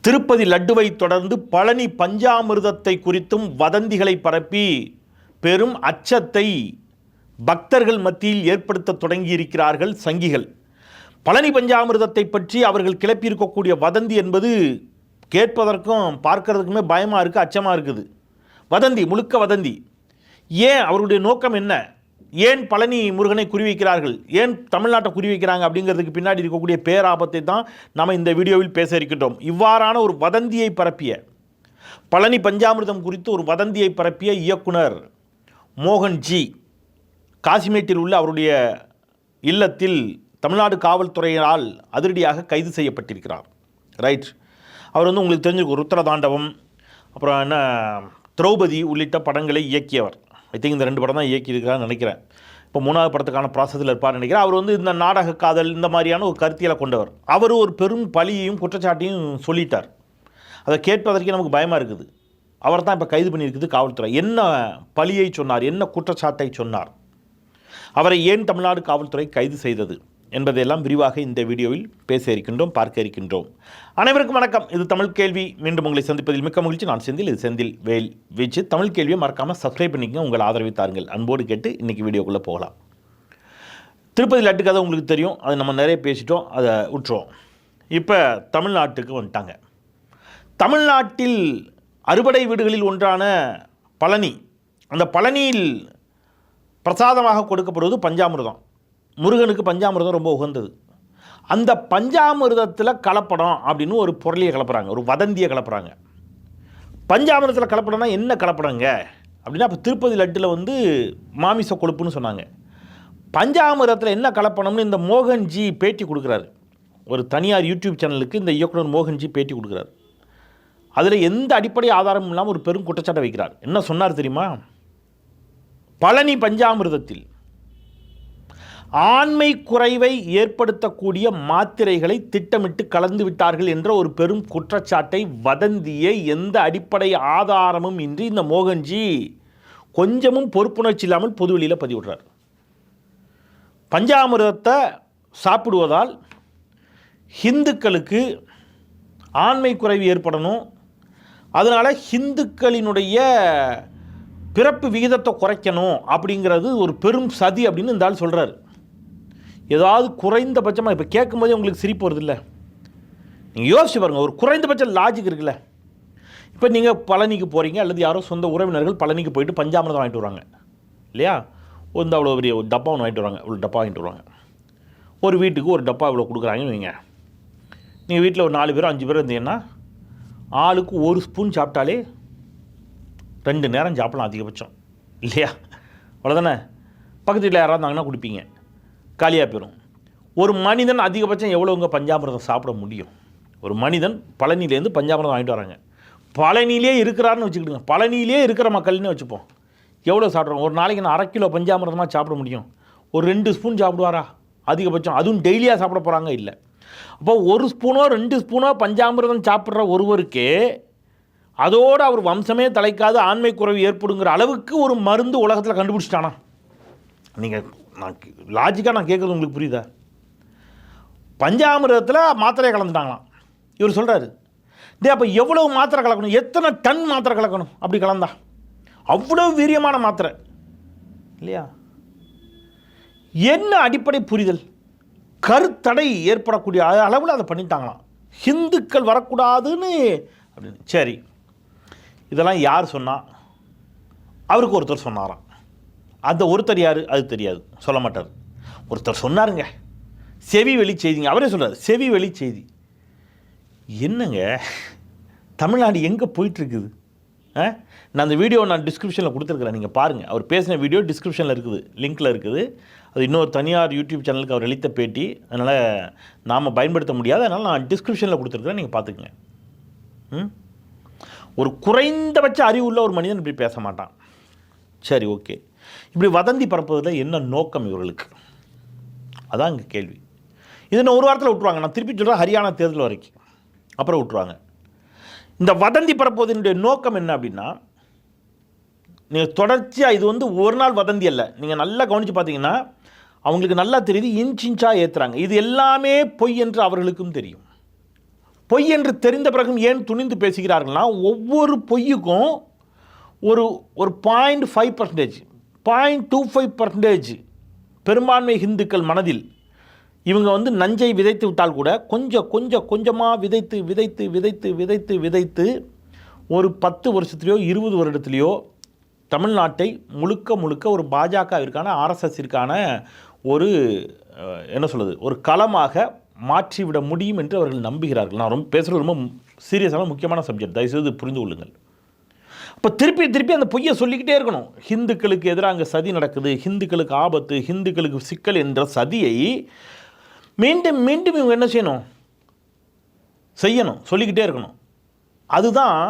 திருப்பதி லட்டுவை தொடர்ந்து பழனி பஞ்சாமிர்தத்தை குறித்தும் வதந்திகளை பரப்பி பெரும் அச்சத்தை பக்தர்கள் மத்தியில் ஏற்படுத்த தொடங்கியிருக்கிறார்கள் சங்கிகள். பழனி பஞ்சாமிர்தத்தை பற்றி அவர்கள் கிளப்பியிருக்கக்கூடிய வதந்தி என்பது கேட்பதற்கும் பார்க்கறதுக்குமே பயமாக இருக்குது அச்சமாக இருக்குது. வதந்தி முழுக்க வதந்தி. ஏன்? அவருடைய நோக்கம் என்ன? ஏன் பழனி முருகனை குறிவைக்கிறார்கள்? ஏன் தமிழ்நாட்டை குறிவைக்கிறாங்க அப்படிங்கிறதுக்கு பின்னாடி இருக்கக்கூடிய பேராபத்தை தான் நம்ம இந்த வீடியோவில் பேச இருக்கின்றோம். இவ்வாறான ஒரு வதந்தியை பரப்பிய பழனி பஞ்சாமிர்தம் குறித்து ஒரு வதந்தியை பரப்பிய இயக்குனர் மோகன் ஜி காசிமேட்டில் உள்ள அவருடைய இல்லத்தில் தமிழ்நாடு காவல்துறையினால் அதிரடியாக கைது செய்யப்பட்டிருக்கிறார். ரைட் அவர் வந்து உங்களுக்கு தெரிஞ்சிருக்கும் ருத்ரதாண்டவம் அப்புறம் என்ன திரௌபதி உள்ளிட்ட படங்களை இயக்கியவர். ஐ திங்க் இந்த ரெண்டு படம் தான் இயக்கியிருக்கிறான்னு நினைக்கிறேன். இப்போ மூணாவது படத்துக்கான ப்ராசஸில் இருப்பார் நினைக்கிறேன். அவர் வந்து இந்த நாடக காதல் இந்த மாதிரியான ஒரு கருத்தியலை கொண்டவர். அவர் ஒரு பெரும் பழியையும் குற்றச்சாட்டையும் சொல்லிட்டார். அதை கேட்பதற்கே நமக்கு பயமாக இருக்குது. அவர் தான் இப்போ கைது பண்ணியிருக்குது காவல்துறை. என்ன பழியை சொன்னார்? என்ன குற்றச்சாட்டை சொன்னார்? அவரை ஏன் தமிழ்நாடு காவல்துறை கைது செய்தது? என்பதையெல்லாம் விரிவாக இந்த வீடியோவில் பேச இருக்கின்றோம் பார்க்க இருக்கின்றோம். அனைவருக்கும் வணக்கம். இது தமிழ் கேள்வி. மீண்டும் உங்களை சந்திப்பதில் மிக்க மகிழ்ச்சி. நான் செந்தில் இது செந்தில் வேல் வீச்சு தமிழ் கேள்வியை மறக்காமல் சப்ஸ்கிரைப் பண்ணிக்கங்க. உங்கள் ஆதரவை தாருங்கள். அன்போடு கேட்டு இன்றைக்கி வீடியோக்குள்ளே போகலாம். திருப்பதி லட்டு கதை உங்களுக்கு தெரியும். அது நம்ம நிறைய பேசிட்டோம். அதை விட்டுருவோம் இப்போ தமிழ்நாட்டுக்கு வந்துட்டாங்க. தமிழ்நாட்டில் அறுபடை வீடுகளில் ஒன்றான பழனி. அந்த பழனியில் பிரசாதமாக கொடுக்கப்படுவது பஞ்சாமிர்தம். முருகனுக்கு பஞ்சாமிர்தம் ரொம்ப உகந்தது. அந்த பஞ்சாமிர்தத்தில் கலப்படம் அப்படின்னு ஒரு பொருளையை கலப்புறாங்க ஒரு வதந்தியை கலப்புறாங்க. பஞ்சாமிர்தத்தில் கலப்படம்னா என்ன கலப்படங்க? அப்படின்னா இப்போ திருப்பதி லட்டில் வந்து மாமிச கொழுப்புன்னு சொன்னாங்க. பஞ்சாமிரத்தில் என்ன கலப்படம்னு இந்த மோகன்ஜி பேட்டி கொடுக்குறாரு. ஒரு தனியார் யூடியூப் சேனலுக்கு இந்த இயக்குனர் மோகன்ஜி பேட்டி கொடுக்குறாரு. அதில் எந்த அடிப்படை ஆதாரமும் இல்லாமல் ஒரு பெரும் குற்றச்சாட்டை வைக்கிறார். என்ன சொன்னார் தெரியுமா? பழனி பஞ்சாமிர்தத்தில் ஆண்மை குறைவை ஏற்படுத்தக்கூடிய மாத்திரைகளை திட்டமிட்டு கலந்து விட்டார்கள் என்ற ஒரு பெரும் குற்றச்சாட்டை வதந்தியை எந்த அடிப்படை ஆதாரமும் இன்றி இந்த மோகன்ஜி கொஞ்சமும் பொறுப்புணர்ச்சி இல்லாமல் பொதுவெளியில் பதிவிடுறார். பஞ்சாமிரதத்தை சாப்பிடுவதால் ஹிந்துக்களுக்கு ஆண்மை குறைவு ஏற்படணும். அதனால் ஹிந்துக்களினுடைய பிறப்பு விகிதத்தை குறைக்கணும் அப்படிங்கிறது ஒரு பெரும் சதி அப்படின்னு இந்த ஆள் சொல்கிறார் ஏதாவது குறைந்தபட்சமாக இப்போ கேட்கும்போதே உங்களுக்கு சிரிப்பு வருது இல்லை நீங்கள் யோசிச்சு பாருங்கள் ஒரு குறைந்தபட்ச லாஜிக் இருக்குல்ல? இப்போ நீங்கள் பழனிக்கு போகிறீங்க அல்லது யாரோ சொந்த உறவினர்கள் பழனிக்கு போயிட்டு பஞ்சாமிரதம் வாங்கிட்டு வருவாங்க. இல்லையா? வந்து அவ்வளோ பெரிய ஒரு டப்பா ஒன்று வாங்கிட்டு வருவாங்க இவ்வளோ டப்பா வாங்கிட்டு வருவாங்க. ஒரு வீட்டுக்கு ஒரு டப்பா இவ்வளோ கொடுக்குறாங்கன்னு வைங்க. நீங்கள் வீட்டில் ஒரு நாலு பேரும் அஞ்சு பேர் இருந்தீங்கன்னா ஆளுக்கு ஒரு ஸ்பூன் சாப்பிட்டாலே ரெண்டு நேரம் சாப்பிடலாம் அதிகபட்சம். இல்லையா? அவ்வளோதானே பக்கத்து வீட்டில் யாராவது இருந்தாங்கன்னா குடிப்பீங்க. காலியாக போயிடும் ஒரு மனிதன் அதிகபட்சம் எவ்வளோங்க பஞ்சாமிரதம் சாப்பிட முடியும்? ஒரு மனிதன் பழனியிலேருந்து பஞ்சாமிரதம் வாங்கிட்டு வராங்க. பழனியிலே இருக்கிறாருன்னு வச்சுக்கிடுங்க பழனியிலே இருக்கிற மக்கள்னு வச்சுப்போம். எவ்வளோ சாப்பிட்றோம்? ஒரு நாளைக்கு நான் அரை கிலோ பஞ்சாமிரதமாக சாப்பிட முடியும். ஒரு ரெண்டு ஸ்பூன் சாப்பிடுவாரா? அதிகபட்சம். அதுவும் டெய்லியாக சாப்பிட போகிறாங்க இல்லை. அப்போ ஒரு ஸ்பூனோ ரெண்டு ஸ்பூனோ பஞ்சாமிரதம் சாப்பிட்ற ஒருவருக்கே அதோடு அவர் வம்சமே தலைக்காது ஆண்மை குறைவு ஏற்படுங்கிற அளவுக்கு ஒரு மருந்து உலகத்தில் கண்டுபிடிச்சிட்டானா? நீங்கள் நான் லாஜிக்காக நான் கேட்குறது உங்களுக்கு புரியுதா? பஞ்சாமிரதத்தில் மாத்திரையை கலந்துட்டாங்களாம். இவர் சொல்கிறாரு டே அப்போ எவ்வளோ மாத்திரை கலக்கணும்? எத்தனை டன் மாத்திரை கலக்கணும்? அப்படி கலந்தா. அவ்வளோ வீரியமான மாத்திரை. இல்லையா? என்ன அடிப்படை புரிதல்? கருத்தடை ஏற்படக்கூடிய அளவில் அதை பண்ணிட்டாங்களாம். ஹிந்துக்கள் வரக்கூடாதுன்னு. அப்படின்னு. சரி. இதெல்லாம் யார் சொன்னால் அவருக்கு ஒருத்தர் சொன்னாராம். அந்த ஒருத்தர் யார்? அது தெரியாது. சொல்ல மாட்டார். ஒருத்தர் சொன்னாருங்க. செவி வெளி செய்திங்க. அவரே சொல்கிறார் செவி வெளி செய்தி. என்னங்க? தமிழ்நாடு எங்கே போயிட்டுருக்குது? ஆ? நான் அந்த வீடியோ நான் டிஸ்கிரிப்ஷனில் கொடுத்துருக்குறேன். நீங்கள் பாருங்கள் அவர் பேசின வீடியோ டிஸ்கிரிப்ஷனில் இருக்குது. லிங்க்கில் இருக்குது. அது இன்னொரு தனியார் யூடியூப் சேனலுக்கு அவர் அளித்த பேட்டி. அதனால் நாம் பயன்படுத்த முடியாது. அதனால் நான் டிஸ்கிரிப்ஷனில் கொடுத்துருக்குறேன். நீங்கள் பார்த்துக்குங்க. ம்? ஒரு குறைந்தபட்ச அறிவு உள்ள ஒரு மனிதன் இப்படி பேச மாட்டான். சரி ஓகே. இப்படி வதந்தி பரப்புவதில் என்ன நோக்கம் இவர்களுக்கு? அதான் இங்கே கேள்வி. இதை நான் ஒரு வாரத்தில் விட்ருவாங்க நான் திருப்பி சொல்கிறேன் ஹரியானா தேர்தல் வரைக்கும். அப்புறம் விட்ருவாங்க இந்த வதந்தி பரப்புவதனுடைய நோக்கம் என்ன அப்படின்னா நீங்கள் தொடர்ச்சியாக இது வந்து ஒரு நாள் வதந்தி அல்ல. நீங்கள் நல்லா கவனித்து பார்த்தீங்கன்னா அவங்களுக்கு நல்லா தெரியுது இன்ச் இன்ச்சாக ஏற்றுறாங்க இது எல்லாமே பொய் என்று அவர்களுக்கும் தெரியும். பொய் என்று தெரிந்த பிறகும் ஏன் துணிந்து பேசுகிறார்கள்னா ஒவ்வொரு பொய்யுக்கும் ஒரு ஒரு point five percentage point two five percentage பெரும்பான்மை ஹிந்துக்கள் மனதில் இவங்க வந்து நஞ்சை விதைத்து விட்டால் கூட கொஞ்சம் கொஞ்சம் கொஞ்சமாக விதைத்து விதைத்து விதைத்து விதைத்து விதைத்து ஒரு பத்து வருஷத்துலையோ இருபது வருடத்துலையோ தமிழ்நாட்டை முழுக்க முழுக்க ஒரு பாஜகவிற்கான ஆர்எஸ்எஸ்ஸிற்கான ஒரு என்ன சொல்கிறது ஒரு களமாக மாற்றிவிட முடியும் என்று அவர்கள் நம்புகிறார்கள். நான் ரொம்ப பேசுகிறது ரொம்ப சீரியஸான முக்கியமான சப்ஜெக்ட் தயவுசெய்து புரிந்து கொள்ளுங்கள். இப்போ திருப்பி திருப்பி அந்த பொய்யை சொல்லிக்கிட்டே இருக்கணும். ஹிந்துக்களுக்கு எதிராக அங்கே சதி நடக்குது ஹிந்துக்களுக்கு ஆபத்து ஹிந்துக்களுக்கு சிக்கல் என்ற சதியை மீண்டும் மீண்டும் இவங்க என்ன செய்யணும்? செய்யணும் சொல்லிக்கிட்டே இருக்கணும். அதுதான்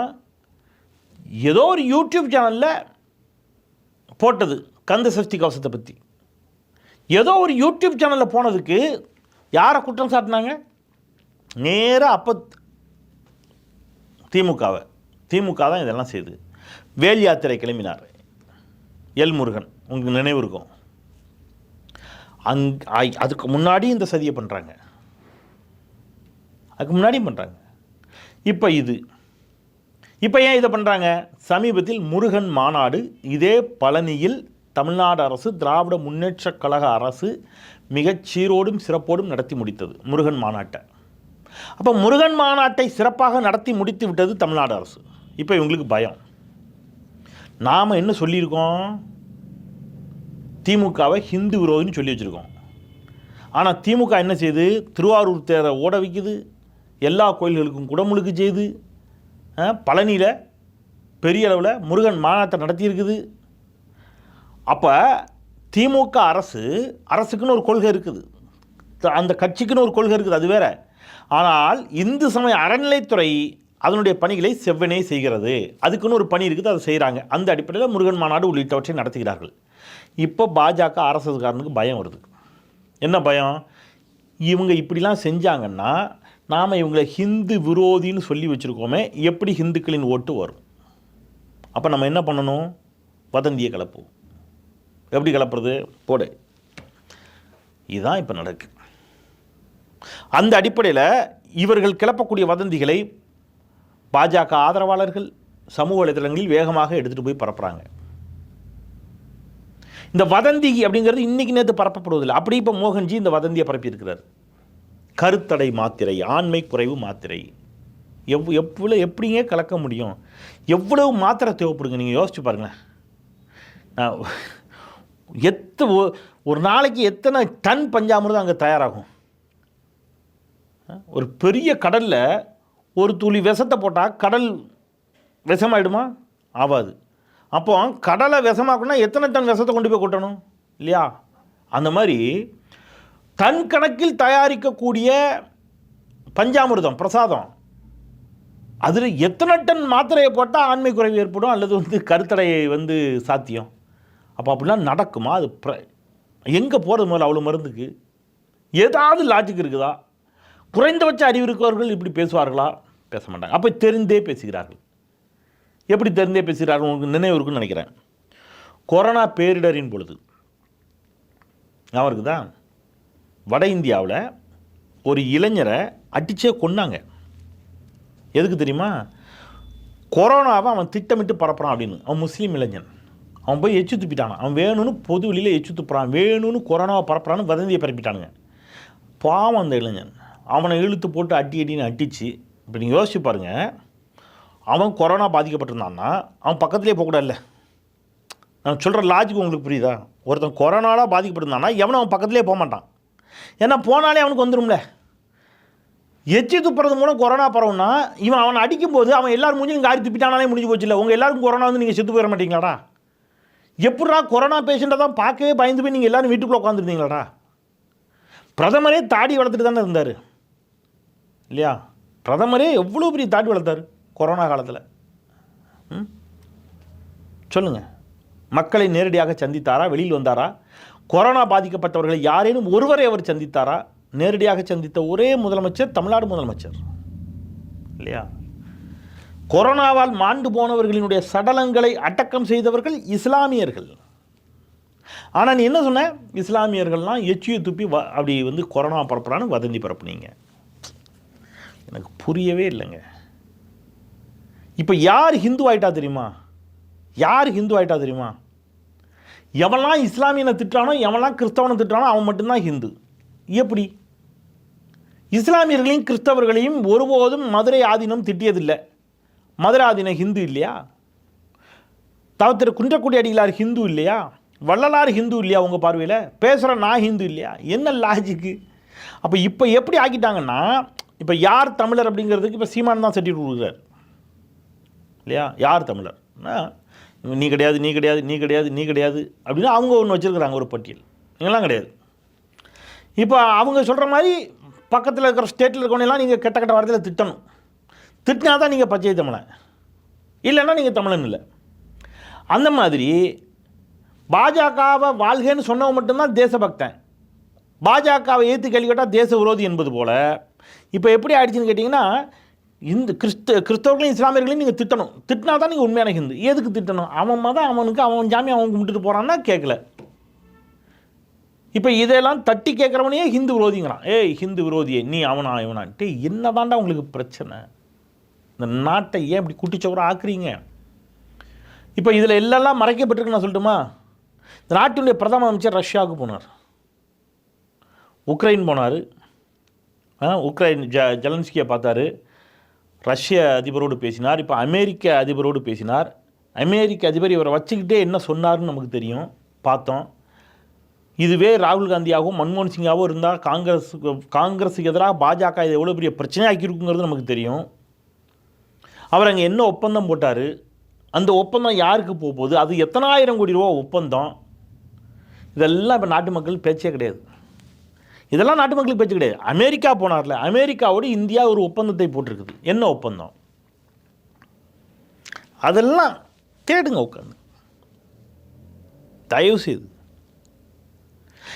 ஏதோ ஒரு யூடியூப் சேனலில் போட்டது கந்த சஷ்டி கவசத்தை பற்றி ஏதோ ஒரு யூடியூப் சேனலில் போனதுக்கு யாரை குற்றம் சாட்டினாங்க? நேராக அப்போ திமுகவை. திமுக தான் இதெல்லாம் செய்யுது. வேல் யாத்திரை கிளம்பினார். எல் முருகன் உங்களுக்கு நினைவு இருக்கும். அங் அதுக்கு முன்னாடி இந்த சதியை பண்ணுறாங்க அதுக்கு முன்னாடியும் பண்ணுறாங்க இப்போ இது. இப்போ ஏன் இதை பண்ணுறாங்க சமீபத்தில் முருகன் மாநாடு இதே பழனியில் தமிழ்நாடு அரசு திராவிட முன்னேற்றக் கழக அரசு மிகச் சீரோடும் சிறப்போடும் நடத்தி முடித்தது முருகன் மாநாட்டை. அப்போ முருகன் மாநாட்டை சிறப்பாக நடத்தி முடித்து விட்டது தமிழ்நாடு அரசு. இப்போ இவங்களுக்கு பயம். நாம் என்ன சொல்லியிருக்கோம்? திமுகவை ஹிந்து விரோதின்னு சொல்லி வச்சுருக்கோம். ஆனால் திமுக என்ன செய்யுது திருவாரூர் தேரை ஓட வைக்குது. எல்லா கோயில்களுக்கும் குடமுழுக்கு செய்து பழனியில் பெரிய அளவில் முருகன் மாநாட்டை நடத்தியிருக்குது. அப்போ திமுக அரசு அரசுக்குன்னு ஒரு கொள்கை இருக்குது. த- அந்த கட்சிக்குன்னு ஒரு கொள்கை இருக்குது அது வேற. ஆனால் இந்து சமய அறநிலைத்துறை அதனுடைய பணிகளை செவ்வனே செய்கிறது. அதுக்குன்னு ஒரு பணி இருக்குது அதை செய்கிறாங்க. அந்த அடிப்படையில் முருகன் மாநாடு உள்ளிட்டவற்றை நடத்துகிறார்கள். இப்போ பாஜக அரசுக்காரனுக்கு பயம் வருது. என்ன பயம்? இவங்க இப்படிலாம் செஞ்சாங்கன்னா நாம் இவங்களை ஹிந்து விரோதின்னு சொல்லி வச்சுருக்கோமே எப்படி ஹிந்துக்களின் ஓட்டு வரும்? அப்போ நம்ம என்ன பண்ணணும்? வதந்தியை கலப்போம் எப்படி கலப்புறது போடு. இதுதான் இப்போ நடக்கு. அந்த அடிப்படையில் இவர்கள் கிளப்பக்கூடிய வதந்திகளை பாஜக ஆதரவாளர்கள் சமூக வலைதளங்களில் வேகமாக எடுத்துகிட்டு போய் பரப்புகிறாங்க இந்த வதந்தி அப்படிங்கிறது இன்னைக்கு நேற்று பரப்பப்படுவதில்லை. அப்படி இப்போ மோகன்ஜி இந்த வதந்தியை பரப்பியிருக்கிறார். கருத்தடை மாத்திரை ஆண்மை குறைவு மாத்திரை. எவ் எவ்வளோ எப்படிங்க கலக்க முடியும்? எவ்வளவு மாத்திரை தேவைப்படுங்க? நீங்கள் யோசிச்சு பாருங்களேன். நான் எத்த ஒரு நாளைக்கு எத்தனை டன் பஞ்சாமிரதம் அங்கே தயாராகும்? ஒரு பெரிய கடலில் ஒரு துளி விஷத்தை போட்டால் கடல் விஷமாயிடுமா? ஆகாது அப்போ கடலை விஷமாக்கணும்னா எத்தனை டன் விஷத்தை கொண்டு போய் கொட்டணும்? இல்லையா? அந்த மாதிரி தன் கணக்கில் தயாரிக்கக்கூடிய பஞ்சாமிர்தம் பிரசாதம் அதில் எத்தனை டன் மாத்திரையை போட்டால் ஆண்மை குறைவு ஏற்படும் அல்லது வந்து கருத்தடையை வந்து சாத்தியம்? அப்போ அப்படிலாம் நடக்குமா? அது ப்ர எங்கே போகிறது முதல்ல அவ்வளோ மருந்துக்கு? ஏதாவது லாஜிக் இருக்குதா? குறைந்தபட்ச அறிவு இருக்கிறவர்கள் இப்படி பேசுவார்களா? பேச மாட்டாங்க. அப்போ தெரிந்தே பேசுகிறார்கள். எப்படி தெரிந்தே பேசுகிறார்கள்? உங்களுக்கு நினைவு இருக்குன்னு நினைக்கிறேன். கொரோனா பேரிடரின் பொழுது. அவருக்கு தான் வட இந்தியாவில் ஒரு இளைஞரை அடிச்சே கொன்னாங்க. எதுக்கு தெரியுமா? கொரோனாவை அவன் திட்டமிட்டு பரப்புறான் அப்படின்னு. அவன் முஸ்லீம் இளைஞன். அவன் போய் எச்சு துப்பிட்டான் அவன் வேணும்னு பொது வெளியில் எச்சு துப்புறான் வேணும்னு கொரோனாவை பரப்புறான்னு வதந்தியை பரப்பிட்டானுங்க. பாவம் அந்த இளைஞன். அவனை இழுத்து போட்டு அட்டி அட்டின்னு அடிச்சு இப்போ நீங்கள் யோசிச்சு பாருங்கள் அவன் கொரோனா பாதிக்கப்பட்டிருந்தான்னா அவன் பக்கத்துலேயே போகக்கூடாதுல்ல நான் சொல்கிற லாஜிக் உங்களுக்கு புரியுதா? ஒருத்தன் கொரோனாவில் பாதிக்கப்பட்டிருந்தான்னா எவனும் அவன் பக்கத்துலேயே போக மாட்டான். ஏன்னா போனாலே அவனுக்கு வந்துரும்ல. எச்சி துப்புறது மூலம் கொரோனா பரவுனா இவன் அவனை அடிக்கும்போது அவன் எல்லாரும் நீங்கள் காரி துப்பிட்டானாலே முடிஞ்சு போச்சு இல்லை உங்கள் எல்லாருக்கும் கொரோனா வந்து நீங்கள் செத்து போயிட மாட்டீங்களாடா? எப்படா கொரோனா பேஷண்ட்டை தான் பார்க்கவே பயந்து போய் நீங்கள் எல்லோரும் வீட்டுக்குள்ளே உட்காந்துருந்தீங்களாடா பிரதமரே தாடி வளர்த்துட்டு தானே இருந்தார். இல்லையா? பிரதமரே எவ்வளோ பெரிய தாடி வளர்த்தாரு கொரோனா காலத்தில். ம்? சொல்லுங்கள் மக்களை நேரடியாக சந்தித்தாரா? வெளியில் வந்தாரா? கொரோனா பாதிக்கப்பட்டவர்களை யாரேனும் ஒருவரை அவர் சந்தித்தாரா? நேரடியாக சந்தித்த ஒரே முதலமைச்சர் தமிழ்நாடு முதலமைச்சர். இல்லையா? கொரோனாவால் மாண்டு போனவர்களினுடைய சடலங்களை அடக்கம் செய்தவர்கள் இஸ்லாமியர்கள். ஆனால் நீ என்ன சொன்ன? இஸ்லாமியர்கள்லாம் எச்சியை துப்பி வ அப்படி வந்து கொரோனா பரப்புறான்னு வதந்தி பரப்புனீங்க. எனக்கு புரியவே இல்லைங்க. இப்போ யார் ஹிந்து ஆயிட்டா தெரியுமா? யார் ஹிந்து ஆயிட்டா தெரியுமா? எவன்லாம் இஸ்லாமியனை திட்டானோ எவன்லாம் கிறிஸ்தவனை திட்டானோ அவன் மட்டும்தான் ஹிந்து. எப்படி? இஸ்லாமியர்களையும் கிறிஸ்தவர்களையும் ஒருபோதும் மதுரை ஆதீனம் திட்டியதில்லை. மதுரை ஆதீனம் ஹிந்து இல்லையா? தவத்திரு குன்றக்குடி அடிகளார் ஹிந்து இல்லையா? வள்ளலார் ஹிந்து இல்லையா உங்கள் பார்வையில்? பேசுகிற நான் ஹிந்து இல்லையா? என்ன லாஜிக்கு அப்போ இப்போ எப்படி ஆக்கிட்டாங்கன்னா இப்போ யார் தமிழர் அப்படிங்கிறதுக்கு இப்போ சீமான் தான் சர்டிஃபிகேட் கொடுக்குறார். இல்லையா? யார் தமிழர்? நீ கிடையாது நீ கிடையாது நீ கிடையாது நீ கிடையாது அப்படின்னு அவங்க ஒன்று வச்சுருக்குறாங்க ஒரு பட்டியல். நீங்களாம் கிடையாது. இப்போ அவங்க சொல்கிற மாதிரி பக்கத்தில் இருக்கிற ஸ்டேட்டில் இருக்கவனெல்லாம் நீங்கள் கெட்ட கெட்ட வார்த்தையில் திட்டணும். திட்டினா தான் நீங்கள் பச்சை தமிழன் இல்லைன்னா நீங்கள் தமிழன் இல்லை. அந்த மாதிரி பாஜகவை வாழ்கன்னு சொன்னவன் மட்டும்தான் தேசபக்தன். பாஜகவை ஏற்று கேள்வி கேட்டால் தேச விரோதி என்பது போல் இப்போ எப்படி ஆயிடுச்சுன்னு கேட்டிங்கன்னா இந்த கிறிஸ்து கிறிஸ்தவர்களையும் இஸ்லாமியர்களையும் நீங்கள் திட்டணும். திட்டினா தான் நீங்கள் உண்மையான ஹிந்து. எதுக்கு திட்டணும்? அவன் மதம் அவனுக்கு அவன் ஜாமி அவன் கும்பிட்டுட்டு போகிறான்னா கேட்கல இப்போ இதெல்லாம் தட்டி கேட்குறவனையே ஹிந்து விரோதிங்கிறான். ஏய் ஹிந்து விரோதியே நீ அவனா இவனான்ட்டு என்ன தாண்டா உங்களுக்கு பிரச்சனை? இந்த நாட்டை ஏன் இப்படி குட்டிச்சவரம் ஆக்குறீங்க? இப்போ இதில் எல்லாம் மறைக்கப்பட்டிருக்கு நான் சொல்லட்டுமா? இந்த நாட்டினுடைய பிரதம அமைச்சர் ரஷ்யாவுக்கு போனார். உக்ரைன் போனார். உக்ரைன் ஜ ஜலன்ஸ்கியை பார்த்தாரு. ரஷ்ய அதிபரோடு பேசினார். இப்போ அமெரிக்க அதிபரோடு பேசினார். அமெரிக்க அதிபர் இவரை வச்சுக்கிட்டே என்ன சொன்னார்னு நமக்கு தெரியும். பார்த்தோம். இதுவே ராகுல் காந்தியாகவும் மன்மோகன் சிங்காகவும் இருந்தால் காங்கிரஸ் காங்கிரஸுக்கு எதிராக பாஜக இது எவ்வளோ பெரிய பிரச்சனையாக்கியிருக்குங்கிறது நமக்கு தெரியும். அவர் அங்கே என்ன ஒப்பந்தம் போட்டார்? அந்த ஒப்பந்தம் யாருக்கு போக போகுது? அது எத்தனாயிரம் கோடி ரூபா ஒப்பந்தம். இதெல்லாம் இப்போ நாட்டு மக்கள் பேச்சே கிடையாது. இதெல்லாம் நாட்டு மக்களுக்கு பேச்சு கிடையாது. அமெரிக்கா போனார்ல அமெரிக்காவோடு இந்தியா ஒரு ஒப்பந்தத்தை போட்டிருக்குது. என்ன ஒப்பந்தம்? அதெல்லாம் தேடுங்க உட்காந்து தயவு செய்து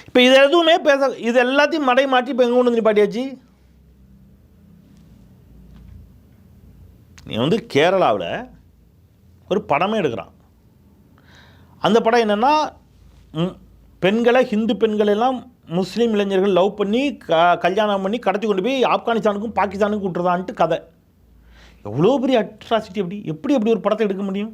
இப்போ இது எதுவுமே பேச இது எல்லாத்தையும் மடை மாற்றி இப்போ எங்கே கொண்டு வந்து பாட்டியாச்சு நீ வந்து கேரளாவில் ஒரு படமே எடுக்கிறான். அந்த படம் என்னென்னா பெண்களை ஹிந்து பெண்களெல்லாம் முஸ்லீம் இளைஞர்கள் லவ் பண்ணி க கல்யாணம் பண்ணி கடத்தி கொண்டு போய் ஆப்கானிஸ்தானுக்கும் பாகிஸ்தானுக்கும் விட்டுறதான்ட்டு கதை. எவ்வளோ பெரிய அட்ராசிட்டி எப்படி எப்படி எப்படி ஒரு படத்தை எடுக்க முடியும்?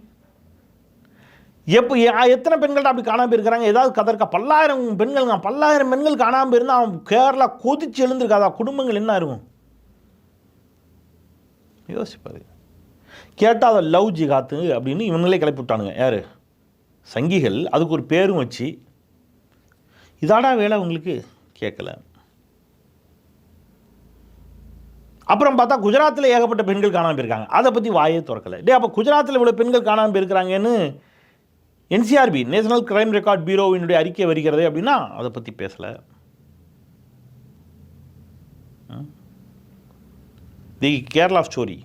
எப்போ எத்தனை பெண்கள்ட்ட அப்படி காணாமல் போயிருக்கிறாங்க? ஏதாவது கதை இருக்கா? பல்லாயிரம் பெண்கள் பல்லாயிரம் பெண்கள் காணாமல் இருந்தால் அவன் கேரளா கொதிச்சு எழுந்திருக்காதா? குடும்பங்கள் என்ன இருக்கும்? யோசிப்பாரு. கேட்டால் அதை லவ் ஜிகாத்து அப்படின்னு இவங்களே கிளப்பி விட்டானுங்க. யார்? சங்கிகள். அதுக்கு ஒரு பேரும் வச்சு இதாடா வேலை உங்களுக்கு? கேட்கல. அப்புறம் பார்த்தா குஜராத்தில் ஏகப்பட்ட பெண்கள் காணாமல் போயிருக்காங்க. அதை பற்றி வாயே திறக்கலை. டே அப்போ குஜராத்தில் இவ்வளோ பெண்கள் காணாமல் போயிருக்கிறாங்கன்னு என்சிஆர்பி நேஷனல் கிரைம் ரெக்கார்ட் பியூரோவினுடைய அறிக்கை வருகிறது அப்படின்னா அதை பற்றி பேசலை. The Kerala story.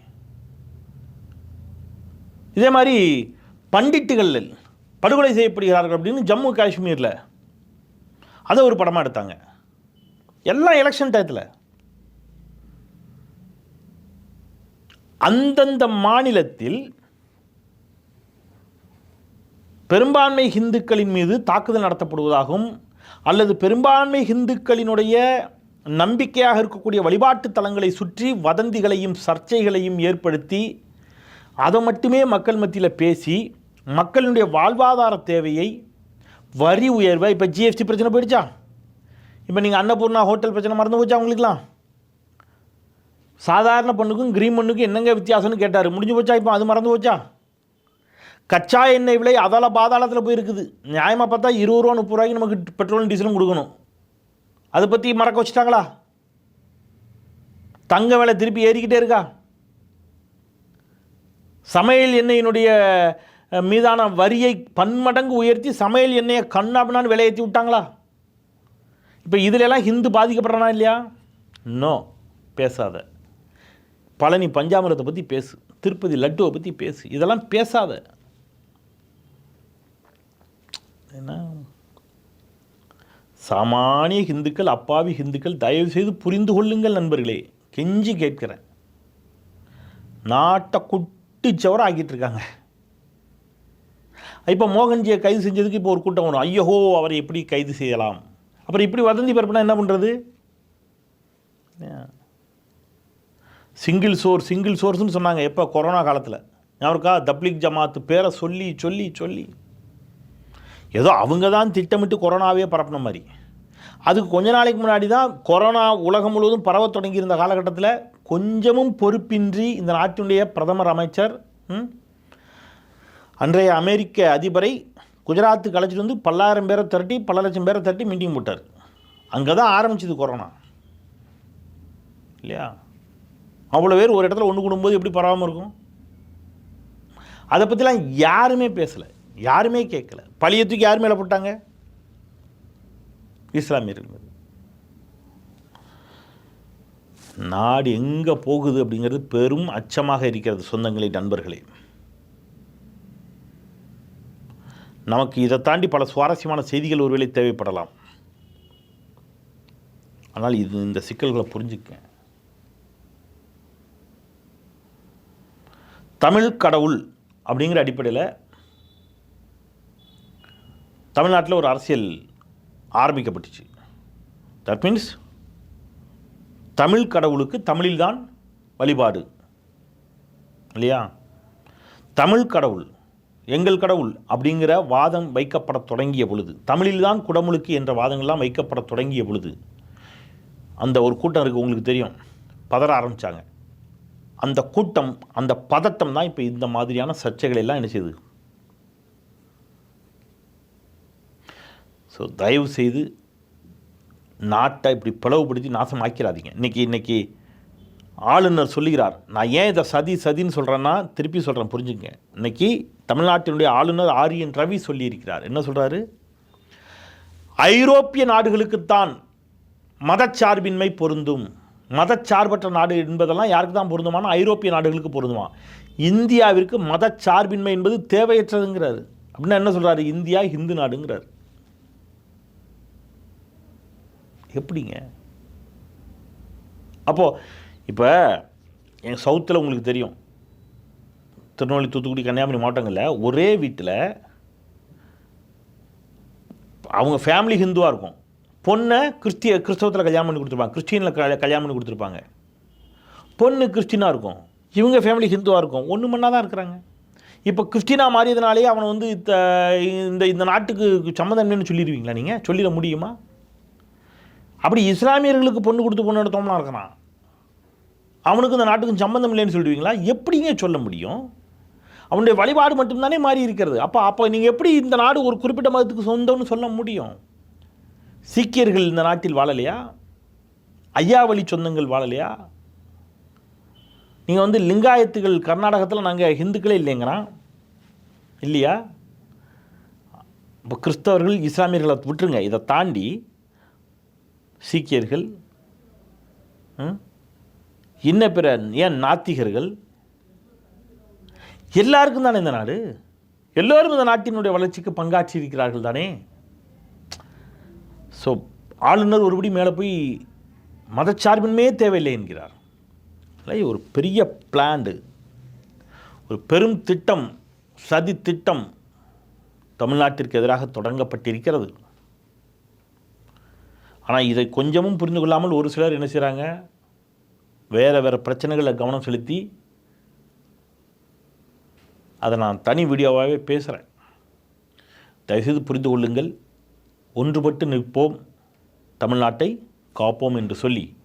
இதே மாதிரி பண்டிட்டுகள் படுகொலை செய்யப்படுகிறார்கள் அப்படின்னு ஜம்மு காஷ்மீரில் அதை ஒரு படமாக எடுத்தாங்க. எல்லாம் எலெக்ஷன் டயத்தில். அந்தந்த மாநிலத்தில் பெரும்பான்மை ஹிந்துக்களின் மீது தாக்குதல் நடத்தப்படுவதாகவும் அல்லது பெரும்பான்மை ஹிந்துக்களினுடைய நம்பிக்கையாக இருக்கக்கூடிய வழிபாட்டு தலங்களை சுற்றி வதந்திகளையும் சர்ச்சைகளையும் ஏற்படுத்தி அதை மட்டுமே மக்கள் மத்தியில் பேசி மக்களினுடைய வாழ்வாதார தேவையை வரி உயர்வை இப்போ ஜிஎஸ்டி பிரச்சனை போயிடுச்சா? இப்போ நீங்கள் அன்னபூர்ணா ஹோட்டல் பிரச்சனை மறந்து போச்சா உங்களுக்குலாம் சாதாரண பண்ணுக்கும் கிரீன் பண்ணுக்கும் என்னங்க வித்தியாசம்னு கேட்டார். முடிஞ்சு போச்சா இப்போ? அது மறந்து போச்சா? கச்சா எண்ணெய் விலை அதால பாதாளத்தில் போயிருக்குது. நியாயமாக பார்த்தா இருபது ரூபா முப்பது ரூபாய்க்கு நமக்கு பெட்ரோலும் டீசலும் கொடுக்கணும். அதை பற்றி மறக்க வச்சுட்டாங்களா? தங்க விலை திருப்பி ஏறிக்கிட்டே இருக்கா? சமையல் எண்ணெயினுடைய மீதான வரியை பன்மடங்கு உயர்த்தி சமையல் எண்ணெயை கண்ணாபினான்னு விலையேற்றி விட்டாங்களா? இப்போ இதிலெல்லாம் ஹிந்து பாதிக்கப்படுறானா இல்லையா? இன்னும் பேசாத. பழனி பஞ்சாமிரத்தை பற்றி பேசு. திருப்பதி லட்டுவை பற்றி பேசு. இதெல்லாம் பேசாத. என்ன? சாமானிய ஹிந்துக்கள் அப்பாவி ஹிந்துக்கள் தயவு செய்து புரிந்து கொள்ளுங்கள் நண்பர்களே. கெஞ்சி கேட்கிறேன். நாட்டை குட்டி குட்டிச்சவரம் ஆக்கிட்டு இருக்காங்க. இப்போ மோகன்ஜியை கைது செஞ்சதுக்கு இப்போ ஒரு கூட்டம் வரும். ஐயோ அவரை எப்படி கைது செய்யலாம்? அப்புறம் இப்படி வதந்தி பரப்புனா என்ன பண்ணுறது சிங்கிள் சோர் சிங்கிள் சோர்ஸ்னு சொன்னாங்க எப்போ? கொரோனா காலத்தில். யாருக்கா தப்லிக் ஜமாத்து பேரை சொல்லி சொல்லி சொல்லி. ஏதோ அவங்க தான் திட்டமிட்டு கொரோனாவே பரப்பின மாதிரி. அதுக்கு கொஞ்ச நாளைக்கு முன்னாடி தான் கொரோனா உலகம் முழுவதும் பரவ தொடங்கியிருந்த காலகட்டத்தில் கொஞ்சமும் பொறுப்பின்றி இந்த நாட்டினுடைய பிரதமர் அமைச்சர் ம், அன்றைய அமெரிக்க அதிபரை குஜராத்துக்கு அழைச்சிட்டு வந்து பல்லாயிரம் பேரை திரட்டி பல லட்சம் பேரை திரட்டி மீட்டிங் போட்டார். அங்கே தான் ஆரம்பிச்சது கொரோனா. இல்லையா? அவ்வளோ பேர் ஒரு இடத்துல ஒன்று கூடும்போது எப்படி பரவாமல் இருக்கும்? அதை பற்றிலாம் யாருமே பேசலை. யாருமே கேட்கல. பழைய தூக்கி யார் மேலே போட்டாங்க? இஸ்லாமியர்கள் மீது நாடு எங்கே போகுது அப்படிங்கிறது பெரும் அச்சமாக இருக்கிறது சொந்தங்களே நண்பர்களே. நமக்கு இதை தாண்டி பல சுவாரஸ்யமான செய்திகள் ஒருவேளை தேவைப்படலாம். ஆனால் இது இந்த சிக்கல்களை புரிஞ்சுக்க. தமிழ் கடவுள் அப்படிங்கிற அடிப்படையில் தமிழ்நாட்டில் ஒரு அரசியல் ஆரம்பிக்கப்பட்டுச்சு. தட் மீன்ஸ் தமிழ் கடவுளுக்கு தமிழில்தான் வழிபாடு. இல்லையா? தமிழ் கடவுள் எங்கள் கடவுள் அப்படிங்கிற வாதம் வைக்கப்பட தொடங்கிய பொழுது தமிழில்தான் குடமுழுக்கு என்ற வாதங்கள்லாம் வைக்கப்பட தொடங்கிய பொழுது அந்த ஒரு கூட்டம் இருக்குது உங்களுக்கு தெரியும். பதற ஆரம்பித்தாங்க அந்த கூட்டம் அந்த பதட்டம் தான் இப்போ இந்த மாதிரியான சர்ச்சைகள் எல்லாம் என்ன செய்யுது? ஸோ தயவு செய்து நாட்டை இப்படி பிளவுபடுத்தி நாசமாக்கிறாதீங்க இன்னைக்கு இன்றைக்கி ஆளுநர் சொல்லுகிறார். நான் ஏன் இதை சதி சதின்னு சொல்கிறேன்னா திருப்பி சொல்கிறேன் புரிஞ்சுங்க. இன்னைக்கு தமிழ்நாட்டினுடைய ஆளுநர் ஆரியன் ரவி சொல்லியிருக்கிறார். என்ன சொல்கிறாரு ஐரோப்பிய நாடுகளுக்குத்தான் மதச்சார்பின்மை பொருந்தும். மதச்சார்பற்ற நாடு என்பதெல்லாம் யாருக்கு தான் பொருந்துமான ஐரோப்பிய நாடுகளுக்கு பொருந்துமா? இந்தியாவிற்கு மதச்சார்பின்மை என்பது தேவையற்றதுங்கிறாரு. அப்படின்னா என்ன சொல்கிறாரு இந்தியா ஹிந்து நாடுங்கிறார். எப்படிங்க? அப்போது இப்போ எங்கள் சவுத்தில் உங்களுக்கு தெரியும். திருநெல்வேலி தூத்துக்குடி கன்னியாகுமரி மாவட்டங்களில் ஒரே வீட்டில் அவங்க ஃபேமிலி ஹிந்துவாக இருக்கும். பொண்ணை கிறிஸ்டிய கிறிஸ்தவத்தில் கல்யாணம் பண்ணி கொடுத்துருப்பாங்க. கிறிஸ்டியனில் கல்யாணம் பண்ணி கொடுத்துருப்பாங்க. பொண்ணு கிறிஸ்டினாக இருக்கும். இவங்க ஃபேமிலி ஹிந்துவாக இருக்கும். ஒன்று மண்ணாக தான் இருக்கிறாங்க. இப்போ கிறிஸ்டினா மாறியதுனாலே அவனை வந்து இந்த இந்த இந்த நாட்டுக்கு சம்மந்தம்னு சொல்லிடுவீங்களா நீங்கள் சொல்லிட முடியுமா? அப்படி இஸ்லாமியர்களுக்கு பொண்ணு கொடுத்து பொண்ணு எடுத்தோம்னா இருக்கிறான் அவனுக்கு இந்த நாட்டுக்கும் சம்பந்தம் இல்லைன்னு சொல்லுவீங்களா? எப்படிங்க சொல்ல முடியும்? அவனுடைய வழிபாடு மட்டும்தானே மாறி இருக்கிறது. அப்போ அப்போ நீங்கள் எப்படி இந்த நாடு ஒரு குறிப்பிட்ட மதத்துக்கு சொந்தம்னு சொல்ல முடியும்? சீக்கியர்கள் இந்த நாட்டில் வாழலையா? ஐயாவளி சொந்தங்கள் வாழலையா? நீங்கள் வந்து லிங்காயத்துகள் கர்நாடகத்தில் நாங்கள் ஹிந்துக்களே இல்லைங்கிறான். இல்லையா? இப்போ கிறிஸ்தவர்கள் இஸ்லாமியர்களை விட்டுருங்க. இதை தாண்டி சீக்கியர்கள் ம், இன்ன பிற ஏன் நாத்திகர்கள்? எல்லாருக்கும் தானே இந்த நாடு? எல்லோரும் இந்த நாட்டினுடைய வளர்ச்சிக்கு பங்காற்றி இருக்கிறார்கள் தானே? ஸோ ஆளுநர் ஒருபடி மேலே போய் மதச்சார்பின்மையே தேவையில்லை என்கிறார். இல்லை ஒரு பெரிய பிளான்டு ஒரு பெரும் திட்டம் சதி திட்டம் தமிழ்நாட்டிற்கு எதிராக தொடங்கப்பட்டிருக்கிறது. ஆனால் இதை கொஞ்சமும் புரிந்து கொள்ளாமல் ஒரு சிலர் என்ன செய்கிறாங்க? வேறு வேறு பிரச்சனைகளில் கவனம் செலுத்தி அதை நான் தனி வீடியோவாகவே பேசுகிறேன் தயவுசெய்து புரிந்து கொள்ளுங்கள். ஒன்றுபட்டு நிற்போம். தமிழ்நாட்டை காப்போம் என்று சொல்லி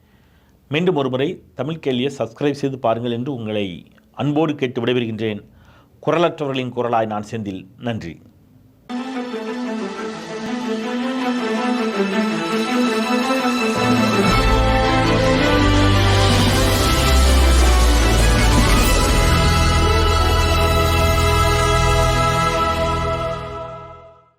மீண்டும் ஒருமுறை தமிழ் கேள்வியை சப்ஸ்கிரைப் செய்து பாருங்கள் என்று உங்களை அன்போடு கேட்டு விடைபெறுகின்றேன். குரலற்றவர்களின் குரலாய் நான் செந்தில். நன்றி.